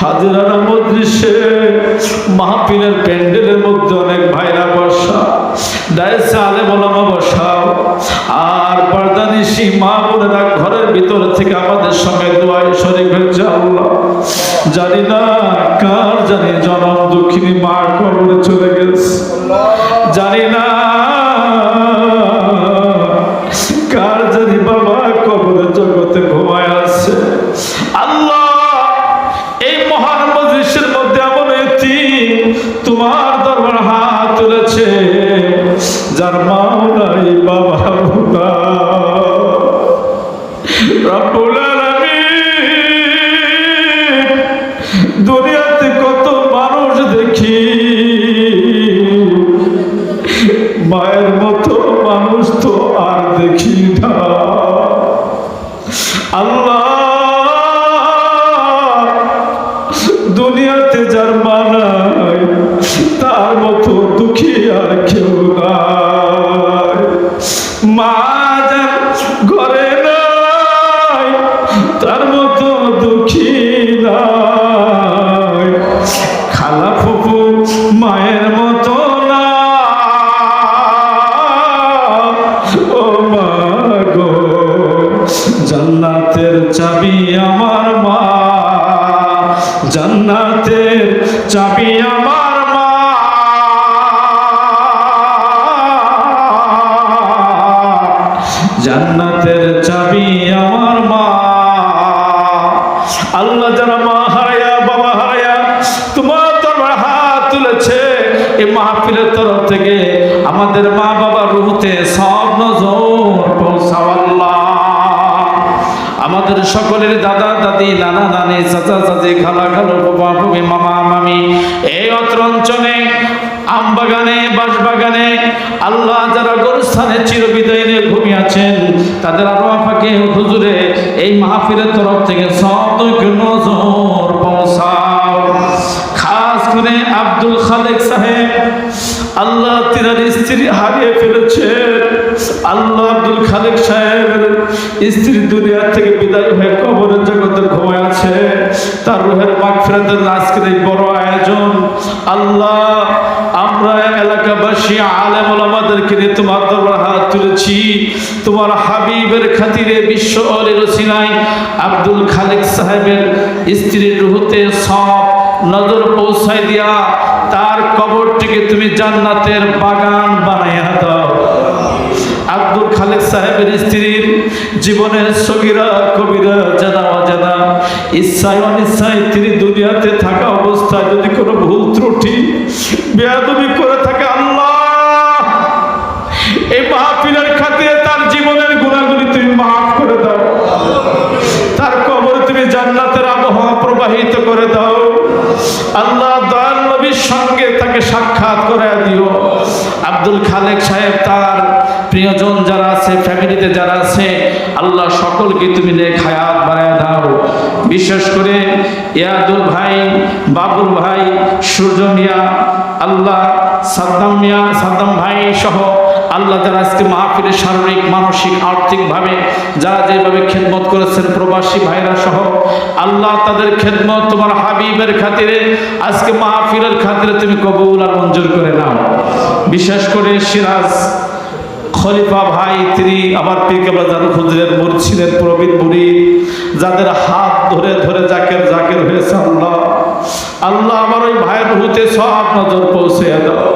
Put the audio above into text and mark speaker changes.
Speaker 1: হাজিরানা মজলিসে মাহফিলের প্যান্ডেলের মধ্যে অনেক ভাইরা বসা দায়সে আলে বলামা বসাও। আর পর্দানিসি মা বোনেরা ঘরের ভিতর থেকে আমাদের সঙ্গে দোয়াই শরীর হয়েছে জানি না কার জানি জনম দুঃখিনী মা কবরে চলে গেছে। জানি না যার মাও নাই বাবাও দুনিয়াতে কত মানুষ দেখি। মায়ের মানুষ তো আর আল্লাহ, দুনিয়াতে যার মানায় তার মতো দুঃখী খালা মায়ের মতো না। জান্নাতের চাবি আমার মা জান্নাতের চাবি আমার জান্নাতের চাবি আমার মা। আল্লাহ যারা মা হারায়া, বাবা হারায়া, তোমার তোমার হাত তুলেছে এই মাহফিলের তরফ থেকে আমাদের মা বাবার রুহতে সব নজর পৌঁছাও আমাদের সকলের দাদা, দাদি, নানা, নানি, চাচা, চাচি, খালা, খালো বাবা, মামা, মামি, এই অত্র অঞ্চলে আম বাগানে বাঁশ বাগানে আল্লাহ যারা গরুস্থানে চিরবিদায় নিয়ে ঘুমিয়ে আছেন, তাদের আরও আপাকে হুজুরে, এই মাহফিলের তরফ থেকে সব নজর পৌঁছাও খাস করে আব্দুল খালেক সাহেব আল্লাহ তিনার স্ত্রী হারিয়ে ফেলেছেন আল্লাহ আব্দুল খালেক সাহেবের স্ত্রী দুনিয়া থেকে বিদায় হয়ে কবরের জগতে ঘুমায় আছে। তার রুহের মাগফিরাতের আজকের এই বড় আয়োজন। আল্লাহ, আমরা এলাকাবাসী, আলেম ওলামাদেরকে নিয়ে তোমার দরবার হাত তুলেছি। তোমার হাবিবের খাতিরে বিশ্ব রসিনাই আব্দুল খালেক সাহেবের স্ত্রীর রুহতে সব নজর পৌঁছায় দিয়া তার কবরটিকে তুমি জান্নাতের বাগান বানাইয়া দাও। আব্দুল খালেক সাহেবের স্ত্রীর জীবনের সগিরা, কবিরা, জানা অজানা, ইচ্ছায় অনিচ্ছায় তিনি দুনিয়াতে থাকা অবস্থায় যদি কোনো ভুল ত্রুটি, বেয়াদবি করে থাকে, আল্লাহ খালেক সাহেব তার প্রিয়জন যারা আছে ফ্যামিলিতে যারা আছে আল্লাহ সকলকে তুমি নেক হায়াত বাড়ায় দাও। বিশেষ করে ইয়াদুল ভাই, বাবুল ভাই সূর্য মিয়া, আল্লাহ, সাদ্দাম মিয়া, সাদ্দাম ভাই সহ আল্লাহ যারা আজকে মাহফিলের শারীরিক, মানসিক, আর্থিকভাবে যারা যেভাবে খেদমত করেছেন প্রবাসী ভাইরা সহ, আল্লাহ তাদের খেদমত তোমার হাবিবের খাতিরে আজকে মাহফিলের খাতিরে তুমি কবুল আর মঞ্জুর করে নাও। বিশেষ করে সিরাজ খলিফা ভাই, তিনি আমার পিকেবলা জানু হুজুরের মুরছিলেন প্রবীণ বুড়ি যাদের হাত ধরে ধরে জাকের জাকের হয়েছে আল্লাহ। আল্লাহ আমার ওই ভাইয়ের হুতে সব নজর পৌঁছে দাও।